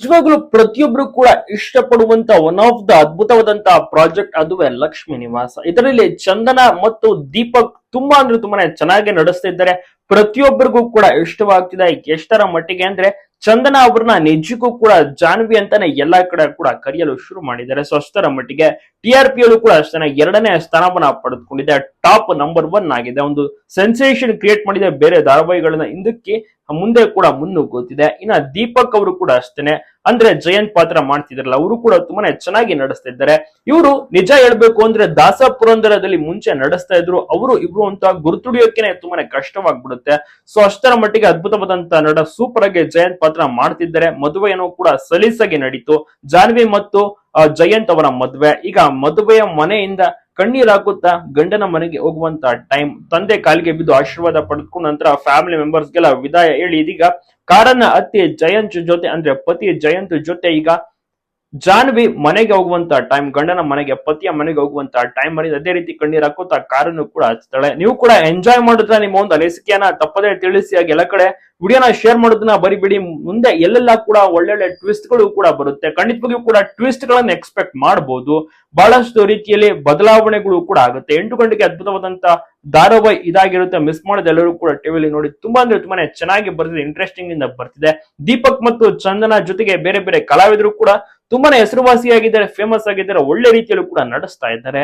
ನಿಜವಾಗ್ಲೂ ಪ್ರತಿಯೊಬ್ರು ಕೂಡ ಇಷ್ಟಪಡುವಂತ ಒನ್ ಆಫ್ ದ ಅದ್ಭುತವಾದಂತ ಪ್ರಾಜೆಕ್ಟ್ ಅದುವೇ ಲಕ್ಷ್ಮಿ ನಿವಾಸ. ಇದರಲ್ಲಿ ಚಂದನ ಮತ್ತು ದೀಪಕ್ ತುಂಬಾ ಅಂದ್ರೆ ತುಂಬಾನೇ ಚೆನ್ನಾಗಿ ನಡೆಸ್ತಾ ಇದ್ದಾರೆ. ಪ್ರತಿಯೊಬ್ಬರಿಗೂ ಕೂಡ ಇಷ್ಟವಾಗ್ತಿದೆ. ಎಷ್ಟರ ಮಟ್ಟಿಗೆ ಅಂದ್ರೆ ಚಂದನ ಅವ್ರನ್ನ ನಿಜಕ್ಕೂ ಕೂಡ ಜಾನ್ವಿ ಅಂತಾನೆ ಎಲ್ಲಾ ಕಡೆ ಕೂಡ ಕರೆಯಲು ಶುರು ಮಾಡಿದ್ದಾರೆ. ಸೊ ಅಷ್ಟರ ಮಟ್ಟಿಗೆ ಟಿ ಆರ್ ಪಿ ಯಲ್ಲೂ ಕೂಡ ಅಷ್ಟೇ ಎರಡನೇ ಸ್ಥಾನವನ್ನ ಪಡೆದುಕೊಂಡಿದೆ. ಟಾಪ್ ನಂಬರ್ ಒನ್ ಆಗಿದೆ. ಒಂದು ಸೆನ್ಸೇಷನ್ ಕ್ರಿಯೇಟ್ ಮಾಡಿದೆ. ಬೇರೆ ಧಾರಾವಾಹಿಗಳನ್ನ ಹಿಂದಕ್ಕೆ ಮುಂದೆ ಕೂಡ ಮುನ್ನುಗ್ಗುತ್ತಿದೆ. ಇನ್ನ ದೀಪಕ್ ಅವರು ಕೂಡ ಅಷ್ಟೇನೆ. ಅಂದ್ರೆ ಜಯಂತ್ ಪಾತ್ರ ಮಾಡ್ತಿದ್ರಲ್ಲ, ಅವರು ಕೂಡ ತುಂಬಾನೇ ಚೆನ್ನಾಗಿ ನಡೆಸ್ತಾ ಇದ್ದಾರೆ. ಇವರು ನಿಜ ಹೇಳ್ಬೇಕು ಅಂದ್ರೆ ದಾಸ ಪುರಂದರದಲ್ಲಿ ಮುಂಚೆ ನಡೆಸ್ತಾ ಇದ್ರು. ಅವರು ಇಬ್ರು ಅಂತ ಗುರುತುಡಿಯೋಕೆನೆ ತುಂಬಾನೇ ಕಷ್ಟವಾಗ್ಬಿಡುತ್ತೆ. ಸೊ ಅಷ್ಟರ ಮಟ್ಟಿಗೆ ಅದ್ಭುತವಾದಂತ ನಟ ಸೂಪರ್ ಆಗಿ ಜಯಂತ್ ಪಾತ್ರ ಮಾಡ್ತಿದ್ದಾರೆ. ಮದುವೆಯನ್ನು ಕೂಡ ಸಲೀಸಾಗಿ ನಡೀತು. ಜಾನ್ವಿ ಮತ್ತು ಜಯಂತ್ ಅವರ ಮದುವೆ. ಈಗ ಮದುವೆಯ ಮನೆಯಿಂದ ಕಣ್ಣೀರ್ ಹಾಕುತ್ತಾ ಗಂಡನ ಮನೆಗೆ ಹೋಗುವಂತ ಟೈಮ್ ತಂದೆ ಕಾಲಿಗೆ ಬಿದ್ದು ಆಶೀರ್ವಾದ ಪಡೆದುಕೊಂಡ ನಂತರ ಫ್ಯಾಮಿಲಿ ಮೆಂಬರ್ಸ್ಗೆಲ್ಲ ವಿದಾಯ ಹೇಳಿ ಇದೀಗ ಕಾರನ್ನ ಅತ್ತೆ ಜಯಂತ್ ಜೊತೆ ಅಂದ್ರೆ ಪತಿ ಜಯಂತ್ ಜೊತೆ ಈಗ ಜಾನ್ವಿ ಮನೆಗೆ ಹೋಗುವಂತ ಟೈಮ್ ಗಂಡನ ಮನೆಗೆ, ಪತಿಯ ಮನೆಗೆ ಹೋಗುವಂತ ಟೈಮ್ ಅಲ್ಲಿ ಅದೇ ರೀತಿ ಕಣ್ಣೀರ್ ಹಾಕುತ್ತಾ ಕಾರನ್ನು ಕೂಡ ಹಚ್ತಾಳೆ ನೀವು ಕೂಡ ಎಂಜಾಯ್ ಮಾಡಿದ್ರೆ ನಿಮ್ಮ ಒಂದು ಅನಿಸಿಕೆಯನ್ನ ತಪ್ಪದೇ ತಿಳಿಸಿ, ಹಾಗೆ ಎಲ್ಲ ಕಡೆ ವಿಡಿಯೋನ ಶೇರ್ ಮಾಡೋದನ್ನ ಬರಿಬಿಡಿ ಮುಂದೆ ಎಲ್ಲೆಲ್ಲ ಕೂಡ ಒಳ್ಳೊಳ್ಳೆ ಟ್ವಿಸ್ಟ್ಗಳು ಕೂಡ ಬರುತ್ತೆ. ಖಂಡಿತವಾಗಿಯೂ ಕೂಡ ಟ್ವಿಸ್ಟ್ ಗಳನ್ನ ಎಕ್ಸ್ಪೆಕ್ಟ್ ಮಾಡಬಹುದು ಬಹಳಷ್ಟು ರೀತಿಯಲ್ಲಿ ಬದಲಾವಣೆಗಳು ಕೂಡ ಆಗುತ್ತೆ. ಎಂಟು ಗಂಟೆಗೆ ಅದ್ಭುತವಾದಂತ ಧಾರಾವಾಹಿ ಇದಾಗಿರುತ್ತೆ. ಮಿಸ್ ಮಾಡದೆ ಎಲ್ಲರೂ ಕೂಡ ಟಿವಿಲಿ ನೋಡಿ. ತುಂಬಾ ಅಂದ್ರೆ ತುಂಬಾನೇ ಚೆನ್ನಾಗಿ ಬರ್ತಿದೆ ಇಂಟ್ರೆಸ್ಟಿಂಗ್ ಇಂದ ಬರ್ತಿದೆ. ದೀಪಕ್ ಮತ್ತು ಚಂದನ ಜೊತೆಗೆ ಬೇರೆ ಬೇರೆ ಕಲಾವಿದರು ಕೂಡ ತುಂಬಾನೇ ಹೆಸರುವಾಸಿಯಾಗಿದ್ದಾರೆ ಫೇಮಸ್ ಆಗಿದ್ದಾರೆ ಒಳ್ಳೆ ರೀತಿಯಲ್ಲೂ ಕೂಡ ನಡೆಸ್ತಾ ಇದ್ದಾರೆ.